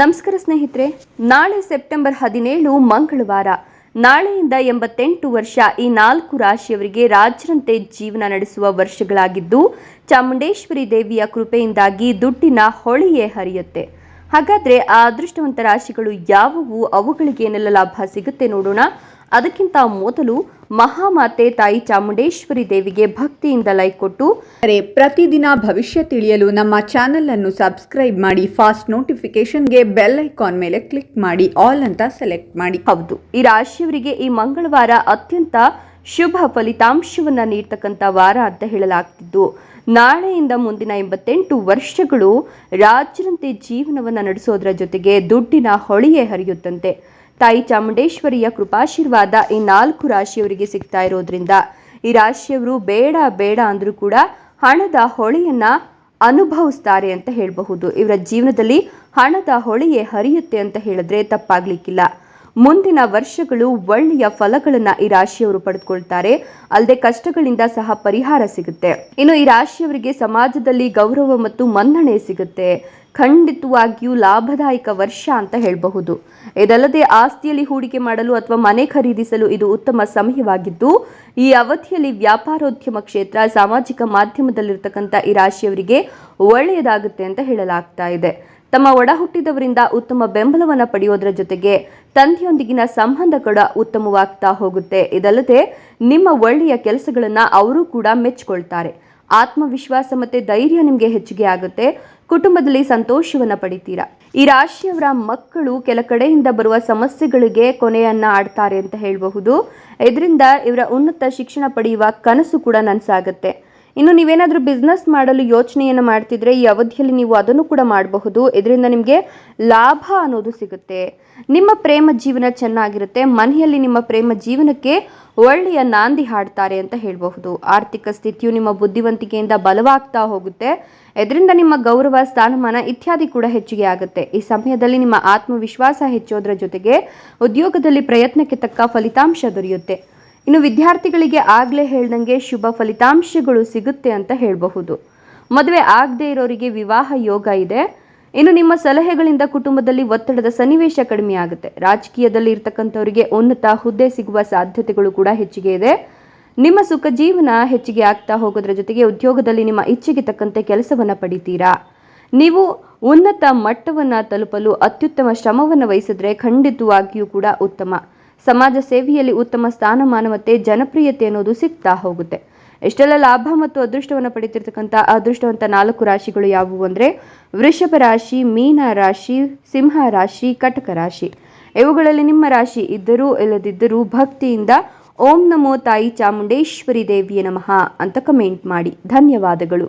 ನಮಸ್ಕಾರ ಸ್ನೇಹಿತರೆ, ನಾಳೆ ಸೆಪ್ಟೆಂಬರ್ ಹದಿನೇಳು ಮಂಗಳವಾರ, ನಾಳೆಯಿಂದ ಎಂಬತ್ತೆಂಟು ವರ್ಷ ಈ ನಾಲ್ಕು ರಾಶಿಯವರಿಗೆ ರಾಜರಂತೆ ಜೀವನ ನಡೆಸುವ ವರ್ಷಗಳಾಗಿದ್ದು, ಚಾಮುಂಡೇಶ್ವರಿ ದೇವಿಯ ಕೃಪೆಯಿಂದಾಗಿ ದುಡ್ಡಿನ ಹೊಳೆಯೇ ಹರಿಯುತ್ತೆ. ಹಾಗಾದ್ರೆ ಆ ಅದೃಷ್ಟವಂತ ರಾಶಿಗಳು ಯಾವುವು? ಅವುಗಳಿಗೆ ಏನೆಲ್ಲ ಲಾಭ ಸಿಗುತ್ತೆ ನೋಡೋಣ. ಅದಕ್ಕಿಂತ ಮೊದಲು ಮಹಾಮಾತೆ ತಾಯಿ ಚಾಮುಂಡೇಶ್ವರಿ ದೇವಿಗೆ ಭಕ್ತಿಯಿಂದ ಲೈಕ್ ಕೊಟ್ಟು ಅರೆ ಪ್ರತಿದಿನ ಭವಿಷ್ಯ ತಿಳಿಯಲು ನಮ್ಮ ಚಾನೆಲ್ ಅನ್ನು ಸಬ್ಸ್ಕ್ರೈಬ್ ಮಾಡಿ ಫಾಸ್ಟ್ ನೋಟಿಫಿಕೇಶನ್ಗೆ ಬೆಲ್ ಐಕಾನ್ ಮೇಲೆ ಕ್ಲಿಕ್ ಮಾಡಿ ಆಲ್ ಅಂತ ಸೆಲೆಕ್ಟ್ ಮಾಡಿ. ಹೌದು. ಈ ರಾಶಿಯವರಿಗೆ ಈ ಮಂಗಳವಾರ ಅತ್ಯಂತ ಶುಭ ಫಲಿತಾಂಶವನ್ನ ನೀಡ್ತಕ್ಕಂಥ ವಾರ ಅಂತ ಹೇಳಲಾಗ್ತಿದ್ದು. ನಾಳೆಯಿಂದ ಮುಂದಿನ ಎಂಬತ್ತೆಂಟು ವರ್ಷಗಳು ರಾಜರಂತೆ ಜೀವನವನ್ನ ನಡೆಸೋದ್ರ ಜೊತೆಗೆ ದುಡ್ಡಿನ ಹೊಳೆಯೇ ಹರಿಯುತ್ತಂತೆ. ತಾಯಿ ಚಾಮುಂಡೇಶ್ವರಿಯ ಕೃಪಾಶೀರ್ವಾದ ಈ ನಾಲ್ಕು ರಾಶಿಯವರಿಗೆ ಸಿಗ್ತಾ ಇರೋದ್ರಿಂದ ಈ ರಾಶಿಯವರು ಬೇಡ ಬೇಡ ಅಂದ್ರೂ ಕೂಡ ಹಣದ ಹೊಳೆಯನ್ನ ಅನುಭವಿಸ್ತಾರೆ ಅಂತ ಹೇಳಬಹುದು. ಇವರ ಜೀವನದಲ್ಲಿ ಹಣದ ಹೊಳೆಯೇ ಹರಿಯುತ್ತೆ ಅಂತ ಹೇಳಿದ್ರೆ ತಪ್ಪಾಗ್ಲಿಕ್ಕಿಲ್ಲ. ಮುಂದಿನ ವರ್ಷಗಳು ಒಳ್ಳೆಯ ಫಲಗಳನ್ನ ಈ ರಾಶಿಯವರು ಪಡೆದುಕೊಳ್ತಾರೆ. ಅಲ್ಲದೆ ಕಷ್ಟಗಳಿಂದ ಸಹ ಪರಿಹಾರ ಸಿಗುತ್ತೆ. ಇನ್ನು ಈ ರಾಶಿಯವರಿಗೆ ಸಮಾಜದಲ್ಲಿ ಗೌರವ ಮತ್ತು ಮನ್ನಣೆ ಸಿಗುತ್ತೆ. ಖಂಡಿತವಾಗಿಯೂ ಲಾಭದಾಯಕ ವರ್ಷ ಅಂತ ಹೇಳಬಹುದು. ಇದಲ್ಲದೆ ಆಸ್ತಿಯಲ್ಲಿ ಹೂಡಿಕೆ ಮಾಡಲು ಅಥವಾ ಮನೆ ಖರೀದಿಸಲು ಇದು ಉತ್ತಮ ಸಮಯವಾಗಿದ್ದು, ಈ ಅವಧಿಯಲ್ಲಿ ವ್ಯಾಪಾರೋದ್ಯಮ ಕ್ಷೇತ್ರ, ಸಾಮಾಜಿಕ ಮಾಧ್ಯಮದಲ್ಲಿರ್ತಕ್ಕಂಥ ಈ ರಾಶಿಯವರಿಗೆ ಒಳ್ಳೆಯದಾಗುತ್ತೆ ಅಂತ ಹೇಳಲಾಗ್ತಾ ಇದೆ. ತಮ್ಮ ಒಡಹುಟ್ಟಿದವರಿಂದ ಉತ್ತಮ ಬೆಂಬಲವನ್ನು ಪಡೆಯೋದರ ಜೊತೆಗೆ ತಂದೆಯೊಂದಿಗಿನ ಸಂಬಂಧ ಕೂಡ ಉತ್ತಮವಾಗ್ತಾ ಹೋಗುತ್ತೆ. ಇದಲ್ಲದೆ ನಿಮ್ಮ ಒಳ್ಳೆಯ ಕೆಲಸಗಳನ್ನ ಅವರು ಕೂಡ ಮೆಚ್ಚಿಕೊಳ್ತಾರೆ ಆತ್ಮವಿಶ್ವಾಸ ಮತ್ತೆ ಧೈರ್ಯ ನಿಮಗೆ ಹೆಚ್ಚಿಗೆ ಆಗುತ್ತೆ. ಕುಟುಂಬದಲ್ಲಿ ಸಂತೋಷವನ್ನು ಪಡಿತೀರಾ? ಈ ರಾಶಿಯವರ ಮಕ್ಕಳು ಕೆಲ ಕಡೆಯಿಂದ ಬರುವ ಸಮಸ್ಯೆಗಳಿಗೆ ಕೊನೆಯನ್ನ ಆಡ್ತಾರೆ ಅಂತ ಹೇಳಬಹುದು. ಇದರಿಂದ ಇವರ ಉನ್ನತ ಶಿಕ್ಷಣ ಪಡೆಯುವ ಕನಸು ಕೂಡ ನನಸಾಗುತ್ತೆ. ಇನ್ನು ನೀವೇನಾದರೂ ಬಿಸ್ನೆಸ್ ಮಾಡಲು ಯೋಚನೆಯನ್ನು ಮಾಡ್ತಿದ್ರೆ ಈ ಅವಧಿಯಲ್ಲಿ ನೀವು ಅದನ್ನು ಕೂಡ ಮಾಡಬಹುದು. ಇದರಿಂದ ನಿಮಗೆ ಲಾಭ ಅನ್ನೋದು ಸಿಗುತ್ತೆ. ನಿಮ್ಮ ಪ್ರೇಮ ಜೀವನ ಚೆನ್ನಾಗಿರುತ್ತೆ. ಮನೆಯಲ್ಲಿ ನಿಮ್ಮ ಪ್ರೇಮ ಜೀವನಕ್ಕೆ ಒಳ್ಳೆಯ ನಾಂದಿ ಹಾಡ್ತಾರೆ ಅಂತ ಹೇಳಬಹುದು. ಆರ್ಥಿಕ ಸ್ಥಿತಿಯು ನಿಮ್ಮ ಬುದ್ಧಿವಂತಿಕೆಯಿಂದ ಬಲವಾಗ್ತಾ ಹೋಗುತ್ತೆ. ಇದರಿಂದ ನಿಮ್ಮ ಗೌರವ, ಸ್ಥಾನಮಾನ ಇತ್ಯಾದಿ ಕೂಡ ಹೆಚ್ಚಿಗೆ ಆಗುತ್ತೆ. ಈ ಸಮಯದಲ್ಲಿ ನಿಮ್ಮ ಆತ್ಮವಿಶ್ವಾಸ ಹೆಚ್ಚೋದ್ರ ಜೊತೆಗೆ ಉದ್ಯೋಗದಲ್ಲಿ ಪ್ರಯತ್ನಕ್ಕೆ ತಕ್ಕ ಫಲಿತಾಂಶ ದೊರೆಯುತ್ತೆ. ಇನ್ನು ವಿದ್ಯಾರ್ಥಿಗಳಿಗೆ ಆಗಲೇ ಹೇಳ್ದಂಗೆ ಶುಭ ಫಲಿತಾಂಶಗಳು ಸಿಗುತ್ತೆ ಅಂತ ಹೇಳಬಹುದು. ಮದುವೆ ಆಗದೇ ಇರೋರಿಗೆ ವಿವಾಹ ಯೋಗ ಇದೆ. ಇನ್ನು ನಿಮ್ಮ ಸಲಹೆಗಳಿಂದ ಕುಟುಂಬದಲ್ಲಿ ಒತ್ತಡದ ಸನ್ನಿವೇಶ ಕಡಿಮೆ ಆಗುತ್ತೆ. ರಾಜಕೀಯದಲ್ಲಿ ಇರ್ತಕ್ಕಂಥವರಿಗೆ ಉನ್ನತ ಹುದ್ದೆ ಸಿಗುವ ಸಾಧ್ಯತೆಗಳು ಕೂಡ ಹೆಚ್ಚಿಗೆ ಇದೆ. ನಿಮ್ಮ ಸುಖ ಜೀವನ ಹೆಚ್ಚಿಗೆ ಆಗ್ತಾ ಹೋಗೋದ್ರ ಜೊತೆಗೆ ಉದ್ಯೋಗದಲ್ಲಿ ನಿಮ್ಮ ಇಚ್ಛೆಗೆ ತಕ್ಕಂತೆ ಕೆಲಸವನ್ನು ಪಡಿತೀರಾ? ನೀವು ಉನ್ನತ ಮಟ್ಟವನ್ನು ತಲುಪಲು ಅತ್ಯುತ್ತಮ ಶ್ರಮವನ್ನು ವಹಿಸಿದ್ರೆ ಖಂಡಿತವಾಗಿಯೂ ಕೂಡ ಉತ್ತಮ. ಸಮಾಜ ಸೇವೆಯಲ್ಲಿ ಉತ್ತಮ ಸ್ಥಾನಮಾನ ಮತ್ತು ಜನಪ್ರಿಯತೆ ಅನ್ನೋದು ಸಿಗ್ತಾ ಹೋಗುತ್ತೆ. ಇಷ್ಟೆಲ್ಲ ಲಾಭ ಮತ್ತು ಅದೃಷ್ಟವನ್ನು ಪಡಿತಿರ್ತಕ್ಕಂಥ ಅದೃಷ್ಟವಂತ ನಾಲ್ಕು ರಾಶಿಗಳು ಯಾವುವು ಅಂದರೆ ವೃಷಭ ರಾಶಿ, ಮೀನ ರಾಶಿ, ಸಿಂಹ ರಾಶಿ, ಕಟಕ ರಾಶಿ. ಇವುಗಳಲ್ಲಿ ನಿಮ್ಮ ರಾಶಿ ಇದ್ದರೂ ಇಲ್ಲದಿದ್ದರೂ ಭಕ್ತಿಯಿಂದ ಓಂ ನಮೋ ತಾಯಿ ಚಾಮುಂಡೇಶ್ವರಿ ದೇವಿಯ ನಮಃ ಅಂತ ಕಮೆಂಟ್ ಮಾಡಿ. ಧನ್ಯವಾದಗಳು.